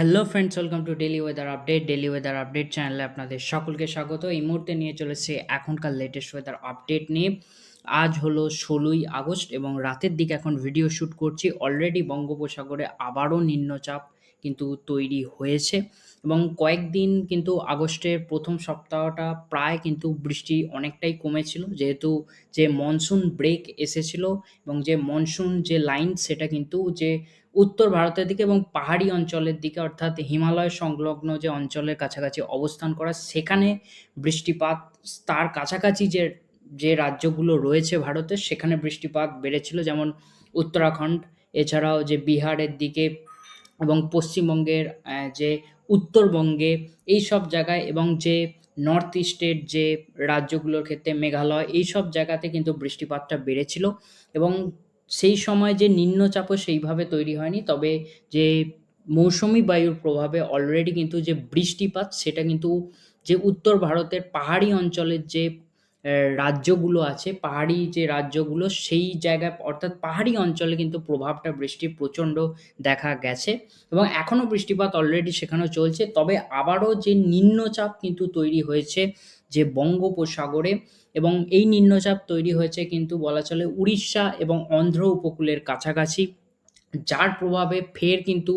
Hello friends welcome to daily weather update daily weather update চ্যানেলে আপনাদের সকলকে স্বাগত। এই মুহূর্তে নিয়ে চলেছে এখনকার লেটেস্ট ওয়েদার আপডেট নিয়ে। আজ হলো ষোলোই আগস্ট এবং রাতের দিকে এখন ভিডিও শ্যুট করছি। অলরেডি বঙ্গোপসাগরে আবারও নিম্নচাপ। কিন্তু তৈরি হয়েছে এবং কয়েকদিন কিন্তু আগস্টের প্রথম সপ্তাহটা প্রায় কিন্তু বৃষ্টি অনেকটাই কমেছিল। যেহেতু যে মনসুন ব্রেক এসেছিল এবং যে মনসুন যে লাইন সেটা কিন্তু যে উত্তর ভারতের দিকে এবং পাহাড়ি অঞ্চলের দিকে অর্থাৎ হিমালয় সংলগ্ন যে অঞ্চলের কাছাকাছি অবস্থান করা, সেখানে বৃষ্টিপাত, তার কাছাকাছি যে যে রাজ্যগুলো রয়েছে ভারতের, সেখানে বৃষ্টিপাত বেড়েছিল। যেমন উত্তরাখণ্ড, এছাড়াও যে বিহারের দিকে এবং পশ্চিমবঙ্গের যে উত্তরবঙ্গে এই সব জায়গায় এবং যে নর্থ ইস্টের যে রাজ্যগুলোর ক্ষেত্রে মেঘালয় এই সব জায়গাতে কিন্তু বৃষ্টিপাতটা বেড়েছিল এবং সেই সময় যে নিম্নচাপও সেইভাবে তৈরি হয়নি, তবে যে মৌসুমি বায়ুর প্রভাবে অলরেডি কিন্তু যে বৃষ্টিপাত সেটা কিন্তু যে উত্তর ভারতের পাহাড়ি অঞ্চলের যে রাজ্যগুলো আছে, পাহাড়ি যে রাজ্যগুলো সেই জায়গায় অর্থাৎ পাহাড়ি অঞ্চলে কিন্তু প্রভাবটা বৃষ্টির প্রচণ্ড দেখা গেছে এবং এখনও বৃষ্টিপাত অলরেডি সেখানেও চলছে। তবে আবারও যে নিম্নচাপ কিন্তু তৈরি হয়েছে যে বঙ্গোপসাগরে এবং এই নিম্নচাপ তৈরি হয়েছে কিন্তু বলা চলে উড়িষ্যা এবং অন্ধ্র উপকূলের কাছাকাছি। যার প্রভাবে ফের কিন্তু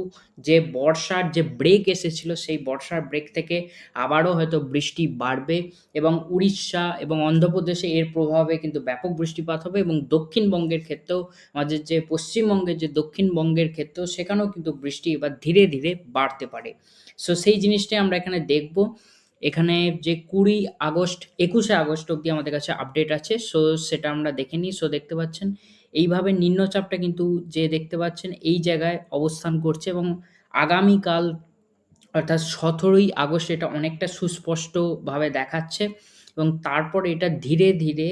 যে বর্ষার যে ব্রেক এসেছিল, সেই বর্ষার ব্রেক থেকে আবারও হয়তো বৃষ্টি বাড়বে এবং উড়িষ্যা এবং অন্ধ্রপ্রদেশে এর প্রভাবে কিন্তু ব্যাপক বৃষ্টিপাত হবে এবং দক্ষিণবঙ্গের ক্ষেত্রেও, আমাদের যে পশ্চিমবঙ্গের যে দক্ষিণবঙ্গের ক্ষেত্রেও সেখানেও কিন্তু বৃষ্টি এবার ধীরে ধীরে বাড়তে পারে। সো সেই জিনিসটাই আমরা এখানে দেখব। এখানে যে কুড়ি আগস্ট, একুশে আগস্ট অবধি আমাদের কাছে আপডেট আছে। সো সেটা আমরা দেখে নিই। সো দেখতে পাচ্ছেন এইভাবে নিম্নচাপটা কিন্তু যে দেখতে পাচ্ছেন এই জায়গায় অবস্থান করছে এবং আগামীকাল অর্থাৎ সতেরোই আগস্ট এটা অনেকটা সুস্পষ্টভাবে দেখাচ্ছে এবং তারপর এটা ধীরে ধীরে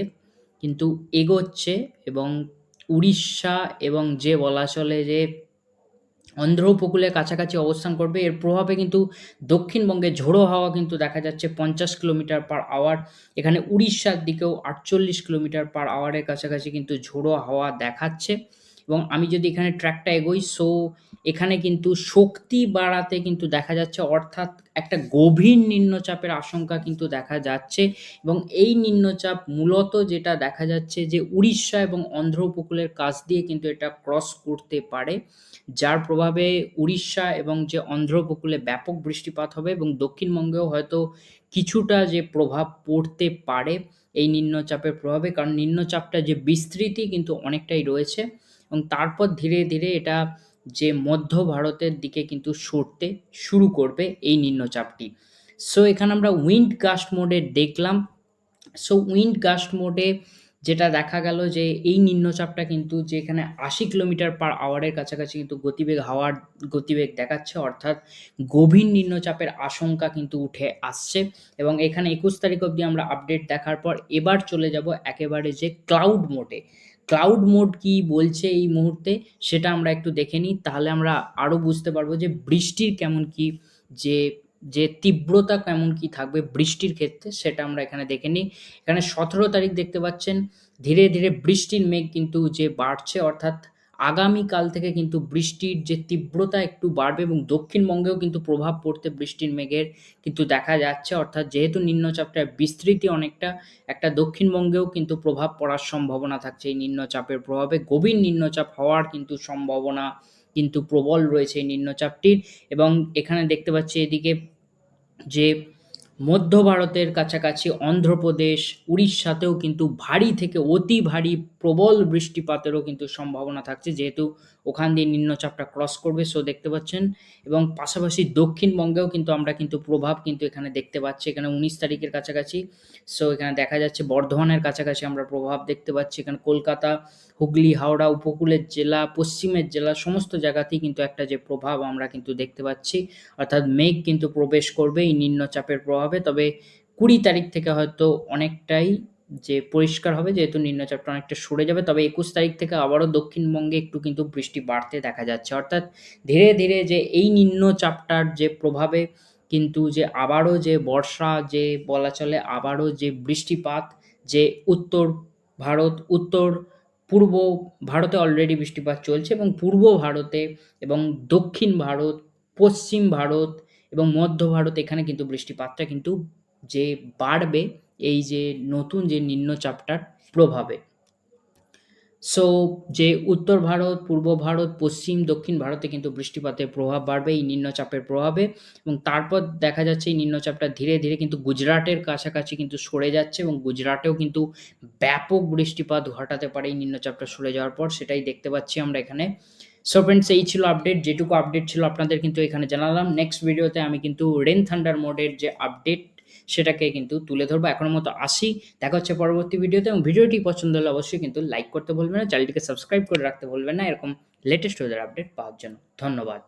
কিন্তু এগোচ্ছে এবং উড়িষ্যা এবং যে বলা চলে যে অন্ধ্র উপকূলের কাছাকাছি অবস্থান করবে। এর প্রভাবে কিন্তু দক্ষিণবঙ্গে ঝোড়ো হাওয়া কিন্তু দেখা যাচ্ছে পঞ্চাশ কিলোমিটার পার আওয়ার এখানে উড়িষ্যার দিকেও আটচল্লিশ কিলোমিটার পার আওয়ারের কাছাকাছি কিন্তু ঝোড়ো হাওয়া দেখাচ্ছে। এবং আমি যদি এখানে ট্র্যাকটা এগোই সো এখানে কিন্তু শক্তি বাড়াতে কিন্তু দেখা যাচ্ছে, অর্থাৎ একটা গভীর নিম্নচাপের আশঙ্কা কিন্তু দেখা যাচ্ছে এবং এই নিম্নচাপ মূলত যেটা দেখা যাচ্ছে যে উড়িষ্যা এবং অন্ধ্র উপকূলের কাছ দিয়ে কিন্তু এটা ক্রস করতে পারে, যার প্রভাবে উড়িষ্যা এবং যে অন্ধ্র উপকূলে ব্যাপক বৃষ্টিপাত হবে এবং দক্ষিণবঙ্গেও হয়তো কিছুটা যে প্রভাব পড়তে পারে এই নিম্নচাপের প্রভাবে, কারণ নিম্নচাপটা যে বিস্তৃতি কিন্তু অনেকটাই রয়েছে। এবং তারপর ধীরে ধীরে এটা যে মধ্য ভারতের দিকে কিন্তু সরতে শুরু করবে এই নিম্নচাপটি। সো এখানে আমরা উইন্ড গাস্ট মোডে দেখলাম। সো উইন্ড গাস্ট মোডে যেটা দেখা গেল যে এই নিম্নচাপটা কিন্তু যেখানে আশি কিলোমিটার পার আওয়ারের কাছাকাছি কিন্তু গতিবেগ হাওয়ার গতিবেগ দেখাচ্ছে, অর্থাৎ গভীর নিম্নচাপের আশঙ্কা কিন্তু উঠে আসছে। এবং এখানে একুশ তারিখ অবধি আমরা আপডেট দেখার পর এবার চলে যাব একেবারে যে ক্লাউড মোডে ক্লাউড মোড কি বলছে এই মুহূর্তে সেটা আমরা একটু দেখে নিই, তাহলে আমরা আরও বুঝতে পারব যে বৃষ্টির কেমন কি, যে যে তীব্রতা কেমন কি থাকবে বৃষ্টির ক্ষেত্রে সেটা আমরা এখানে দেখে নিই। এখানে সতেরো তারিখ দেখতে পাচ্ছেন, ধীরে ধীরে বৃষ্টির মেঘ কিন্তু যে বাড়ছে, অর্থাৎ আগামীকাল থেকে কিন্তু বৃষ্টির যে তীব্রতা একটু বাড়বে এবং দক্ষিণবঙ্গেও কিন্তু প্রভাব পড়তে বৃষ্টির মেঘের কিন্তু দেখা যাচ্ছে। অর্থাৎ যেহেতু নিম্নচাপটার বিস্তৃতি অনেকটা, একটা দক্ষিণবঙ্গেও কিন্তু প্রভাব পড়ার সম্ভাবনা থাকছে এই নিম্নচাপের প্রভাবে। গভীর নিম্নচাপ হওয়ার কিন্তু সম্ভাবনা কিন্তু প্রবল রয়েছে এই নিম্নচাপটির এবং এখানে দেখতে পাচ্ছি এদিকে যে মধ্য ভারতের কাছাকাছি অন্ধ্রপ্রদেশ, উড়িষ্যাতেও কিন্তু ভারী থেকে অতি ভারী প্রবল বৃষ্টিপাতেরও কিন্তু সম্ভাবনা থাকছে, যেহেতু ওখান দিয়ে নিম্নচাপটা ক্রস করবে সো দেখতে পাচ্ছেন। এবং পাশাপাশি দক্ষিণবঙ্গেও কিন্তু আমরা কিন্তু প্রভাব কিন্তু এখানে দেখতে পাচ্ছি, এখানে উনিশ তারিখের কাছাকাছি। সো এখানে দেখা যাচ্ছে বর্ধমানের কাছাকাছি আমরা প্রভাব দেখতে পাচ্ছি, এখানে কলকাতা, হুগলি, হাওড়া, উপকূলের জেলা, পশ্চিমের জেলা, সমস্ত জায়গাতেই কিন্তু একটা যে প্রভাব আমরা কিন্তু দেখতে পাচ্ছি। অর্থাৎ মেঘ কিন্তু প্রবেশ করবে, এই নিম্নচাপের প্রভাবে তবে কুড়ি তারিখ থেকে হয়তো অনেকটাই যে পরিষ্কার হবে, যেহেতু নিম্নচাপটা অনেকটা সরে যাবে, তবে একুশ তারিখ থেকে আবারও দক্ষিণবঙ্গে একটু কিন্তু বৃষ্টি বাড়তে দেখা যাচ্ছে। অর্থাৎ ধীরে ধীরে যে এই নিম্নচাপটার যে প্রভাবে কিন্তু যে আবারও যে বর্ষা, যে বলা চলে আবারও যে বৃষ্টিপাত, যে উত্তর ভারত, উত্তর পূর্ব ভারতে অলরেডি বৃষ্টিপাত চলছে এবং পূর্ব ভারতে এবং দক্ষিণ ভারত, পশ্চিম ভারত এবং মধ্য ভারত এখানে কিন্তু বৃষ্টিপাতটা কিন্তু যে বাড়বে এই যে নতুন যে নিম্নচাপটার প্রভাবে। সো যে উত্তর ভারত, পূর্ব ভারত, পশ্চিম, দক্ষিণ ভারতে কিন্তু বৃষ্টিপাতের প্রভাব বাড়বে এই নিম্নচাপের প্রভাবে এবং তারপর দেখা যাচ্ছে এই নিম্নচাপটা ধীরে, ধীরে কিন্তু গুজরাটের কাছাকাছি কিন্তু সরে যাচ্ছে এবং গুজরাটেও কিন্তু ব্যাপক বৃষ্টিপাত ঘটাতে পারে এই নিম্নচাপটা সরে যাওয়ার পর সেটাই দেখতে পাচ্ছি আমরা এখানে। সো ফ্রেন্ডস এই ছিল আপডেট যেটুকু আপডেট ছিল আপনাদের কিন্তু এখানে জানালাম। নেক্সট ভিডিওতে আমি কিন্তু রেন থান্ডার মোডের যে আপডেট সেটাকে কিন্তু তুলে ধরবো। এখনের মতো আসি। দেখা হচ্ছে পরবর্তী ভিডিওতে এবং ভিডিওটি পছন্দ হলে অবশ্যই কিন্তু লাইক করতে ভুলবেন না। চ্যানেলটিকে সাবস্ক্রাইব করে রাখতে ভুলবেন না এরকম লেটেস্ট ওয়েদার আপডেট পাওয়ার জন্য। ধন্যবাদ।